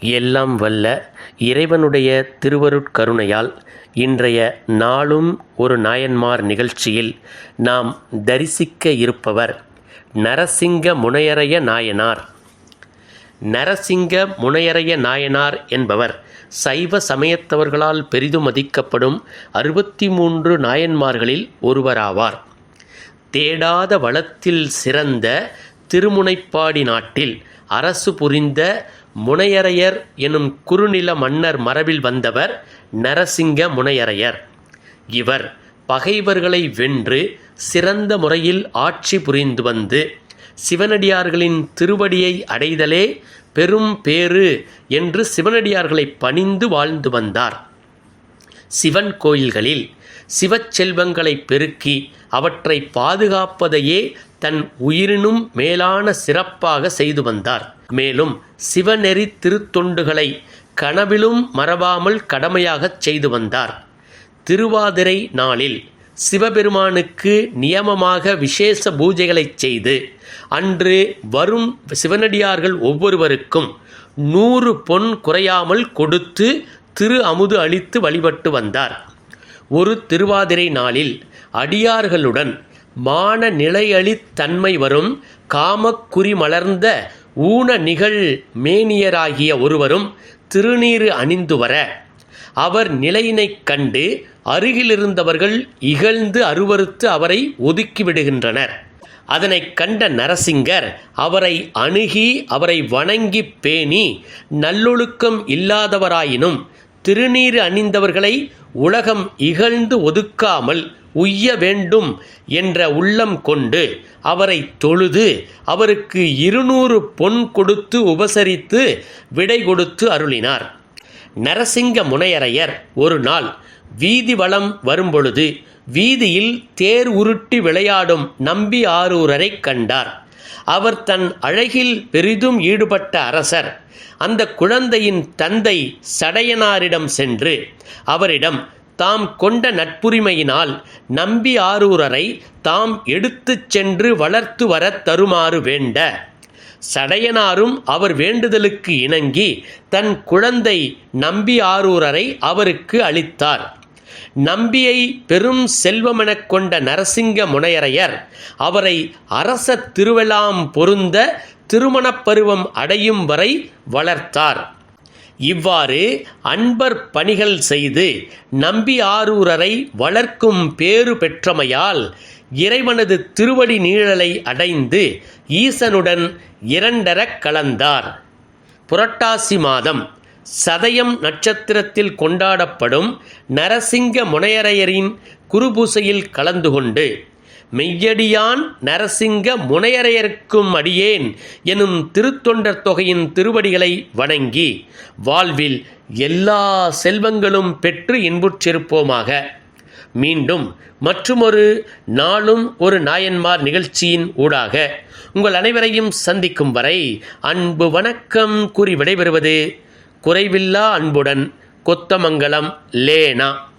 எல்லாம் வல்ல இறைவனுடைய திருவருட்கருணையால் இன்றைய நாளும் ஒரு நாயன்மார் நிகழ்ச்சியில் நாம் தரிசிக்க இருப்பவர் நரசிங்க முனையரைய நாயனார். நரசிங்க முனையரைய நாயனார் என்பவர் சைவ சமயத்தவர்களால் பெரிதும் மதிக்கப்படும் அறுபத்தி மூன்று நாயன்மார்களில் ஒருவராவார். தேடாத வளத்தில் சிறந்த திருமுனைப்பாடி நாட்டில் அரசு புரிந்த முனையரையர் எனும் குறுநில மன்னர் மரபில் வந்தவர் நரசிங்க முனையரையர் இவர் பகைவர்களை வென்று சிறந்த முறையில் ஆட்சி புரிந்து வந்து சிவனடியார்களின் திருவடியை அடைதலே பெரும் பேறு என்று சிவனடியார்களை பணிந்து வாழ்ந்து வந்தார். சிவன் கோயில்களில் சிவச்செல்வங்களை பெருக்கி அவற்றை பாதுகாப்பதையே தன் உயிரினும் மேலான சிறப்பாக செய்து வந்தார். மேலும் சிவநெறி திருத்தொண்டுகளை கனவிலும் மறவாமல் கடமையாகச் செய்து வந்தார். திருவாதிரை நாளில் சிவபெருமானுக்கு நியமமாக விசேஷ பூஜைகளைச் செய்து அன்று வரும் சிவனடியார்கள் ஒவ்வொருவருக்கும் நூறு பொன் குறையாமல் கொடுத்து திரு அமுது அளித்து வழிபட்டு வந்தார். ஒரு திருவாதிரை நாளில் அடியார்களுடன் மான நிலையளித்தன்மை வரும் காமக்குறி மலர்ந்த ஊன நிகழ் மேனியராகிய ஒருவரும் திருநீறு அணிந்து வர. அவர் நிலையினைக் கண்டு அருகிலிருந்தவர்கள் இகழ்ந்து அருவறுத்து அவரை ஒதுக்கிவிடுகின்றனர் அதனைக் கண்ட நரசிங்கர் அவரை அணுகி அவரை வணங்கி பேணி நல்லொழுக்கம் இல்லாதவராயினும் திருநீர் அணிந்தவர்களை உலகம் இகழ்ந்து ஒதுக்காமல் உய்ய வேண்டும் என்ற உள்ளம் கொண்டு அவரை தொழுது அவருக்கு இருநூறு பொன் கொடுத்து உபசரித்து விடை கொடுத்து அருளினார். நரசிங்க முனையரையர் ஒரு நாள் வீதி வளம் வரும்பொழுது வீதியில் தேர் உருட்டி விளையாடும் நம்பி ஆரூரரைக் கண்டார். அவர் தன் அழகில் பெரிதும் ஈடுபட்ட அரசர். அந்த குழந்தையின் தந்தை சடையனாரிடம் சென்று அவரிடம் தாம் கொண்ட நட்புரிமையினால் நம்பி ஆரூரரை தாம் எடுத்துச் சென்று வளர்த்து வர தருமாறு வேண்ட. சடையனாரும் அவர் வேண்டுதலுக்கு இணங்கி தன் குழந்தை நம்பி ஆரூரரை அவருக்கு அளித்தார். நம்பியை பெரும் செல்வமெனக் கொண்ட நரசிங்க முனையரையர் அவரை அரச திருவெல்லாம் பொருந்த திருமணப் பருவம் அடையும் வரை வளர்த்தார். இவ்வாறு அன்பர் பணிகள் செய்து நம்பி ஆரூரரை வளர்க்கும் பேறு பெற்றமையால் இறைவனது திருவடி நீழலை அடைந்து ஈசனுடன் இரண்டரக் கலந்தார். புரட்டாசி மாதம் சதயம் நட்சத்திரத்தில் கொண்டாடப்படும் நரசிங்க முனையரையரின் குருபூசையில் கலந்து கொண்டு மெய்யடியான் நரசிங்க முனையரையருக்கும் அடியேன் எனும் திருத்தொண்டர் தொகையின் திருவடிகளை வணங்கி வாழ்வில் எல்லா செல்வங்களும் பெற்று இன்புற்றிருப்போமாக. மீண்டும் மற்றுமொரு நாளும் ஒரு நாயன்மார் நிகழ்ச்சியின் ஊடாக உங்கள் அனைவரையும் சந்திக்கும் வரை அன்பு வணக்கம் கூறி விடைபெறுவது குறைவில்லா அன்புடன் கொத்தமங்கலம் லேனா.